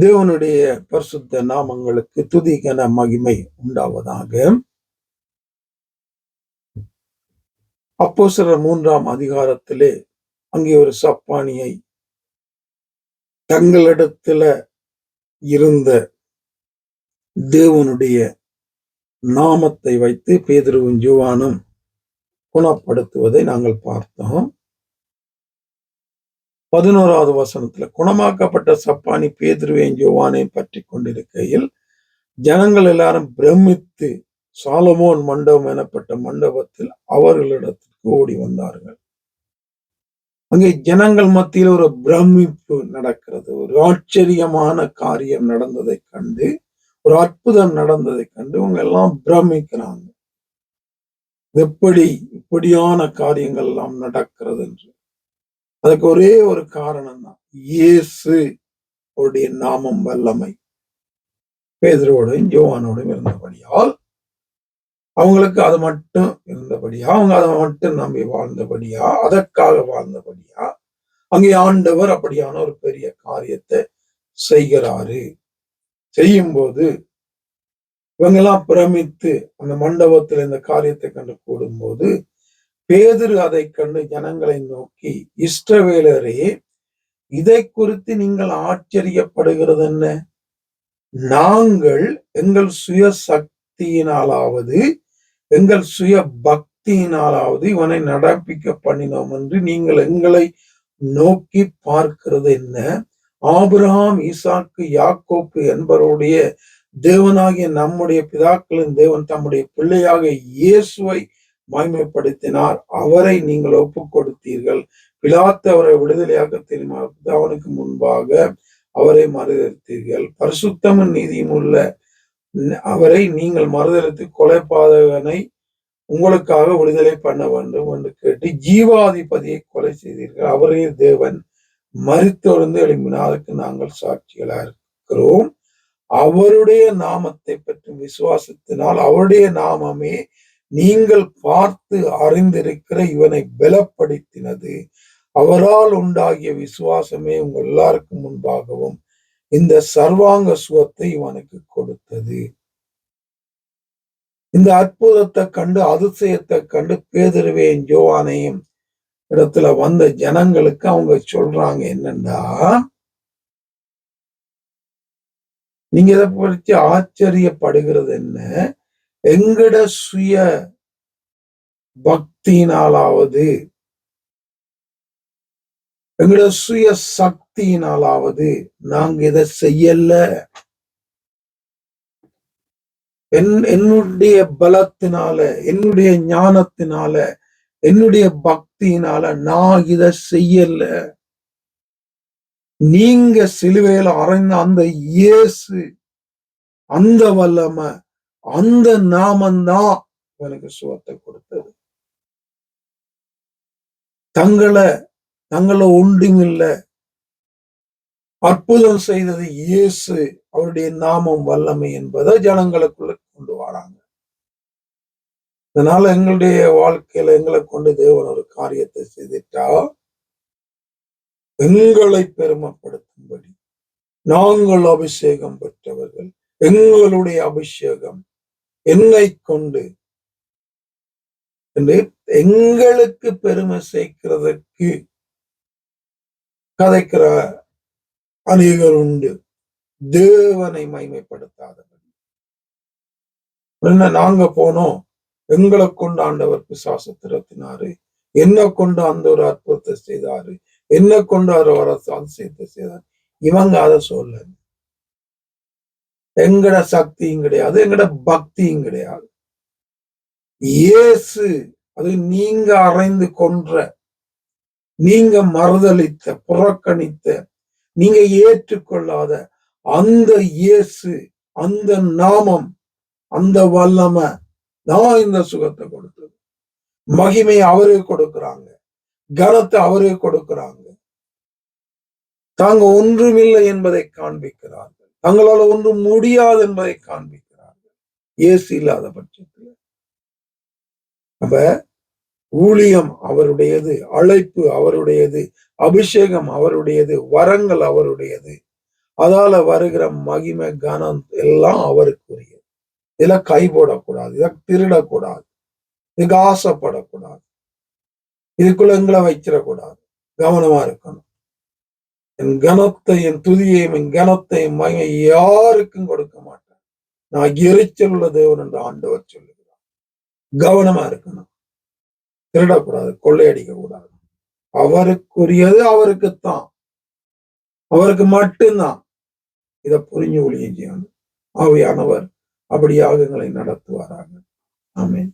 தேவனுடைய பரிசுத்த நாமங்களுக்கு துதிகன மகிமை உண்டாவதாக. அப்போ சில மூன்றாம் அதிகாரத்திலே அங்கே ஒரு சப்பானியை தங்களிடத்துல இருந்த தேவனுடைய நாமத்தை வைத்து பேதுருவும் ஜுவானும் குணப்படுத்துவதை நாங்கள் பார்த்தோம். பதினோராவது வசனத்துல குணமாக்கப்பட்ட சப்பானி பேதுருவையும் ஜோவானையும் பற்றி கொண்டிருக்கையில் ஜனங்கள் எல்லாரும் பிரமித்து சாலமோன் மண்டபம் எனப்பட்ட மண்டபத்தில் அவர்களிடத்திற்கு ஓடி வந்தார்கள். அங்கே ஜனங்கள் மத்தியில் ஒரு பிரமிப்பு நடக்கிறது. ஒரு ஆச்சரியமான காரியம் நடந்ததை கண்டு ஒரு அற்புதம் நடந்ததை கண்டு இவங்க எல்லாம் பிரமிக்கிறாங்க. எப்படி இப்படியான காரியங்கள் எல்லாம் நடக்கிறது என்று. அதுக்கு ஒரே ஒரு காரணம் தான் இயேசு அவருடைய நாமம் வல்லமை. பேதரோடும் யோவானோடும் இருந்தபடியால் அவங்களுக்கு அது மட்டும் இருந்தபடியா அவங்க அதை மட்டும் நம்பி வாழ்ந்தபடியா அதற்காக வாழ்ந்தபடியா அங்கே ஆண்டவர் அப்படியான ஒரு பெரிய காரியத்தை செய்கிறாரு. செய்யும்போது இவங்கெல்லாம் பிரமித்து அந்த மண்டபத்தில் இந்த காரியத்தை கண்டு கூடும்போது பேதுரு அதை கண்டு ஜனங்களை நோக்கி இஷ்டவேலரே இதை குறித்து நீங்கள் ஆச்சரியப்படுகிறது என்ன நாங்கள் எங்கள் சுய சக்தியினாலாவது எங்கள் சுய பக்தியினாலாவது இவனை நடப்பிக்க பண்ணினோம் என்று நீங்கள் எங்களை நோக்கி பார்க்கிறது என்ன ஆபிரகாம் ஈசாக்கு யாக்கோப்பு என்பவருடைய தேவனாகிய நம்முடைய பிதாக்களின் தேவன் தம்முடைய பிள்ளையாக இயேசுவை மகிமைப்படுத்தினார். அவரை நீங்கள் ஒப்பு கொடுத்தீர்கள் பிலாத்து அவரை விடுதலையாக தீர்மானித்து அவனுக்கு முன்பாக அவரை மறுதளித்தீர்கள் பரிசுத்தமும் நீதியும் உள்ள அவரை நீங்கள் மறுதளித்து கொலைபாதகனை உங்களுக்காக விடுதலை பண்ண வேண்டும் என்று கேட்டு ஜீவாதிபதியை கொலை செய்தீர்கள். அவரே தேவன். மறுத்தொழுந்து எழுப்பினார் நாங்கள் சாட்சிகளா இருக்கிறோம். அவருடைய நாமத்தை பற்றி விசுவாசத்தினால் அவருடைய நாமமே நீங்கள் பார்த்து அறிந்திருக்கிற இவனை பலப்படுத்தினது. அவரால் உண்டாகிய விசுவாசமே உங்க எல்லாருக்கும் முன்பாகவும் இந்த சர்வாங்க சுகத்தை இவனுக்கு கொடுத்தது. இந்த அற்புதத்தை கண்டு அதிசயத்தை கண்டு பேதருவையும் ஜோவானையும் இடத்துல வந்த ஜனங்களுக்கு அவங்க சொல்றாங்க என்னன்னா நீங்க இதை பற்றி ஆச்சரியப்படுகிறது என்ன? எங்கட சுய பக்தியினாலாவது? எங்கட சுய சக்தியினாலாவது நாங்க இதை செய்யல. என் என்னுடைய பலத்தினால என்னுடைய ஞானத்தினால என்னுடைய பக்தியினால நான் இதை செய்யல. நீங்க சிலுவையில அறைந்த அந்த இயேசு அந்த வல்லமை அந்த நாமந்தான் எனக்கு சுகத்தை கொடுத்தது. தங்களை தங்களை ஒன்றுமில்ல அற்புதம் செய்தது இயேசு அவருடைய நாமம் வல்லமை என்பதை ஜனங்களுக்குள்ள கொண்டு வராங்க. அதனால எங்களுடைய வாழ்க்கையில எங்களை கொண்டு தேவன் ஒரு காரியத்தை செய்துட்டா எங்களை பெருமைப்படுத்தும்படி நாங்கள் அபிஷேகம் பெற்றவர்கள் எங்களுடைய அபிஷேகம் என்னை கொண்டு. என்று எங்களுக்கு பெருமை சேர்க்கிறதற்கு கதைக்கிற அநேகர் உண்டு. தேவனை மைமைப்படுத்தாதவர்கள் என்ன நாங்க போனோம். எங்களை கொண்டு ஆண்டவர் பிசாச திறத்தினாரு என்ன கொண்டு அந்த ஒரு அற்புதத்தை செய்தாரு. என்ன கொண்டு அவர் அதிசயத்தை செய்தார். இவங்க அதை சொல்ல எங்கட சக்தியும் கிடையாது எங்கட பக்தியும் கிடையாது. இயேசு அது நீங்க அறைந்து கொன்ற நீங்க மறுதளித்த புறக்கணித்த நீங்க ஏற்றுக்கொள்ளாத அந்த இயேசு அந்த நாமம் அந்த வல்லமை தான் இந்த சுகத்தை கொடுத்தது. மகிமை அவரே கொடுக்கிறாங்க. கனத்தை அவரே கொடுக்கிறாங்க. தாங்க ஒன்றுமில்லை என்பதை காண்பிக்கிறார்கள். தங்களால் ஒன்றும் முடியாது என்பதை காண்பிக்கிறார்கள். இயேசு இல்லாத பட்சத்தில். அப்ப ஊழியம் அவருடையது அழைப்பு அவருடையது அபிஷேகம் அவருடையது வரங்கள் அவருடையது. அதால வருகிற மகிமை கனம் எல்லாம் அவருக்குரியது. இதில் கை போடக்கூடாது இதை திருடக்கூடாது இதுக்கு ஆசைப்படக்கூடாது. இதுக்குள்ள எங்களை வைக்கிறக்கூடாது கவனமா இருக்கணும். என் கனத்தை என் துதியையும் என் கனத்தையும் மகிமை யாருக்கும் கொடுக்க மாட்டேன் நான் எரிச்சல் உள்ள தேவன் என்று ஆண்டவர் சொல்லுகிறார். கவனமா இருக்கணும். திருடக்கூடாது கொள்ளையடிக்க கூடாது. அவருக்குரியது அவருக்குத்தான். அவருக்கு மட்டும்தான். இதை புரிஞ்சு ஒளியும் செய்யணும் ஆவியானவர் அப்படியாக எங்களை நடத்துவாராங்க ஆமேன்.